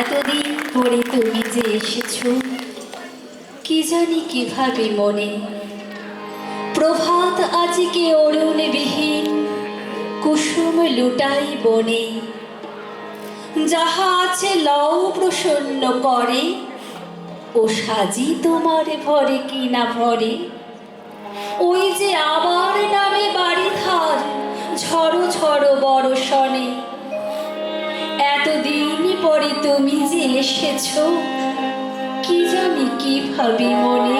এতদিন পরে তুমি যে এসেছ, কি জানি কীভাবে মনে? প্রভাত আজকে অরুণ বিহীন কুসুম লুটাই বনে। যাহা আছে লও প্রসন্ন করে, ও সাজি তোমার ভরে কি না ভরে? ওই যে আবার নামে বাড়ি ধার ঝড়ো ঝড়ো বড় এতদিন তুমি যে এসেছ কি জানি কি ভাবি মনে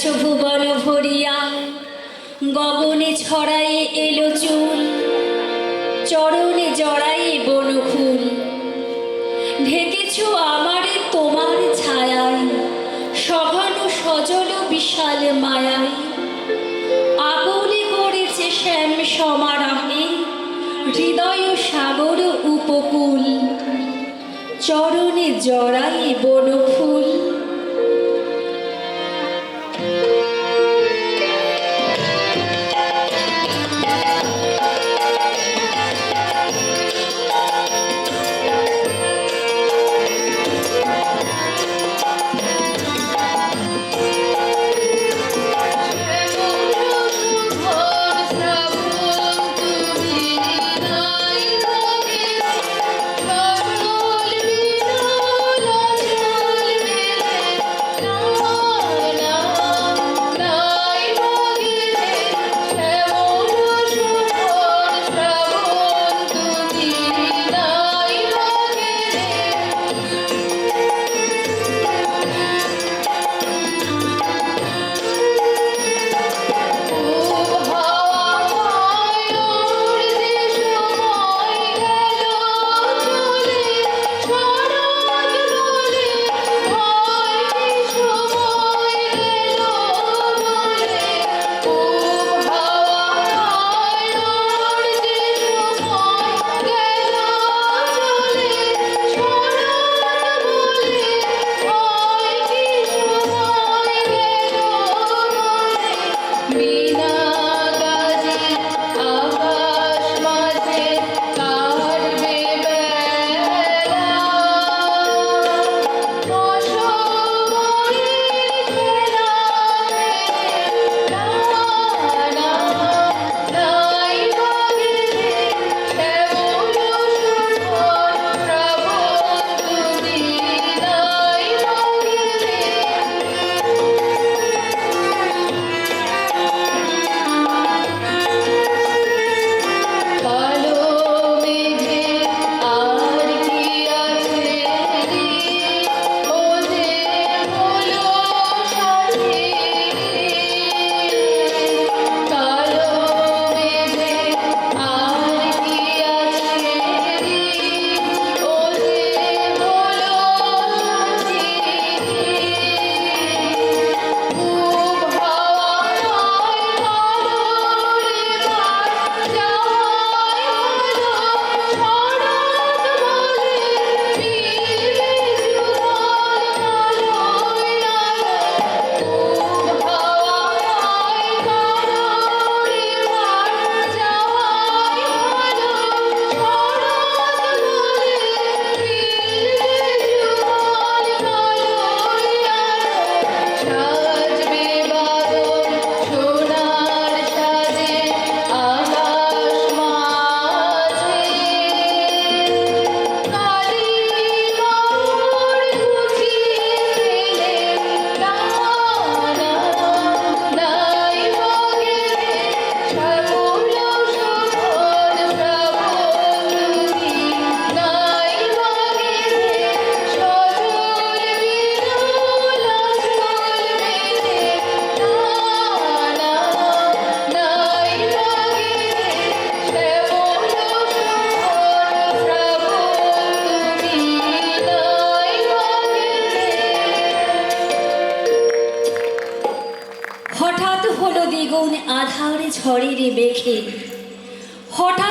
গেছ ভুবন ভরিয়া, গগনে ছড়াই এলো চুল, চরণে জড়াই বনফুল ঢেকেছ আমারে তোমার ছায়ায়, সঘন সজল বিশাল মায়ায়। আগুনে করেছে শ্যাম সমারাহে, হৃদয় সাগর উপকূল। চরণে জড়াই বনফুল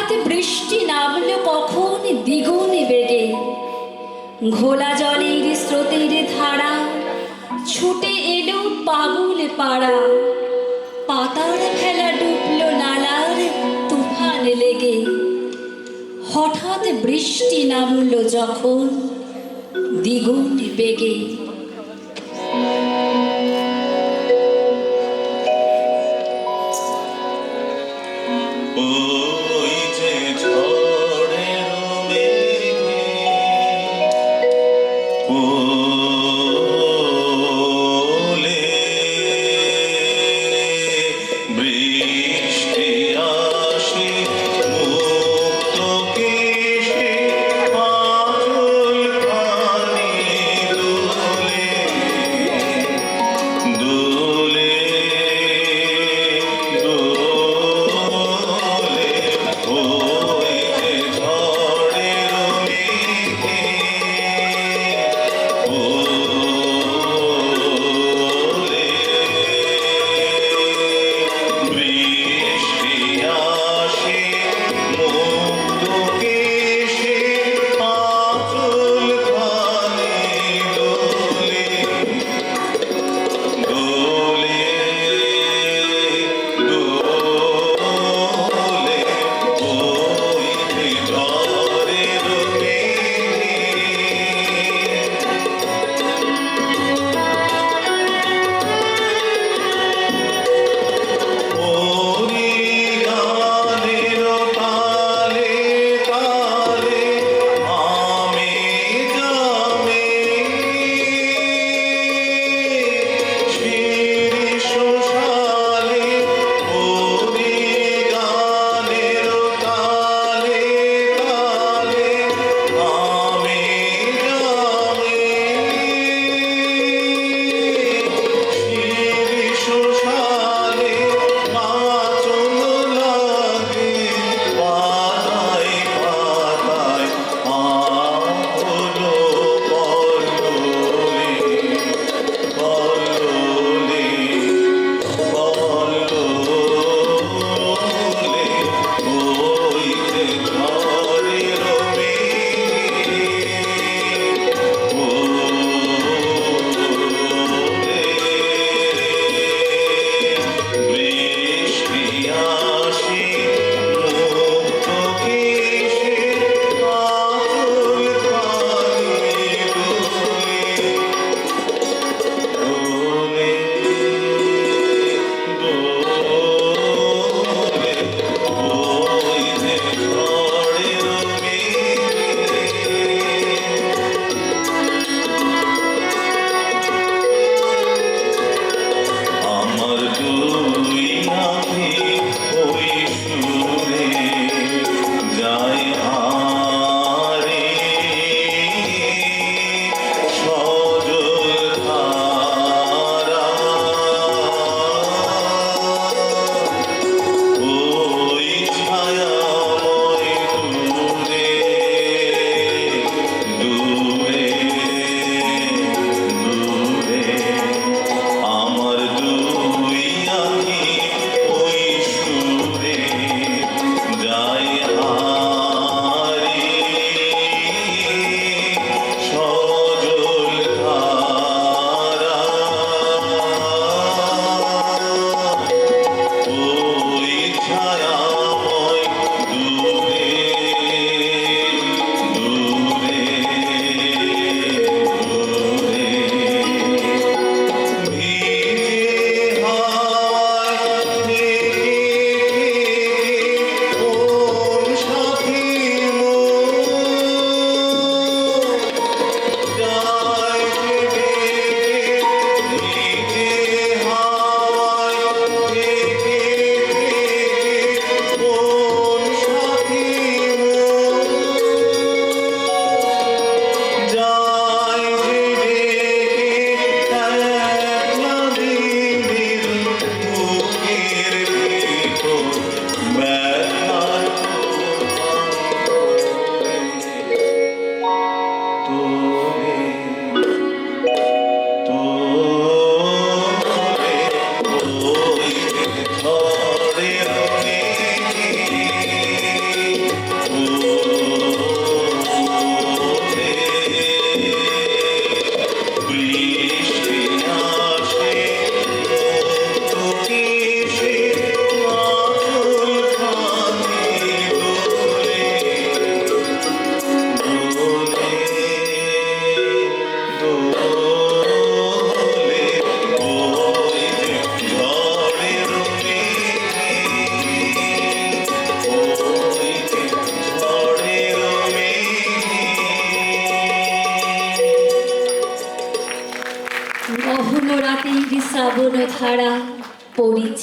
রাতে বৃষ্টি নামল কখন? দ্বিগুণ বেগে। ঘোলা জলের স্রোতের ধারা ছুটে এলো পাগুল পাড়া। পাতার ফেলা ডুবল নালার তুফান লেগে। হঠাৎ বৃষ্টি নামল যখন দ্বিগুণ বেগে। mundo.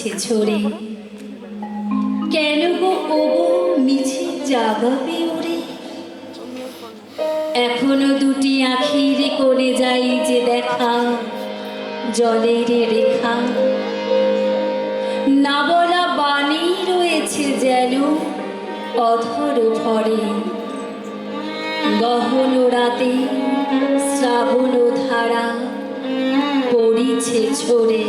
পড়ছে ঝরে কেন গো ওগো মিছে যাবে ওরে? এখনও দুটি আখির কোণে যাই যে দেখা, জলের রেখা। না বলা বাণী রয়েছে যেন অধর ভরে গহন রাতে শ্রাবণ ধারা পড়িছে ছোড়ে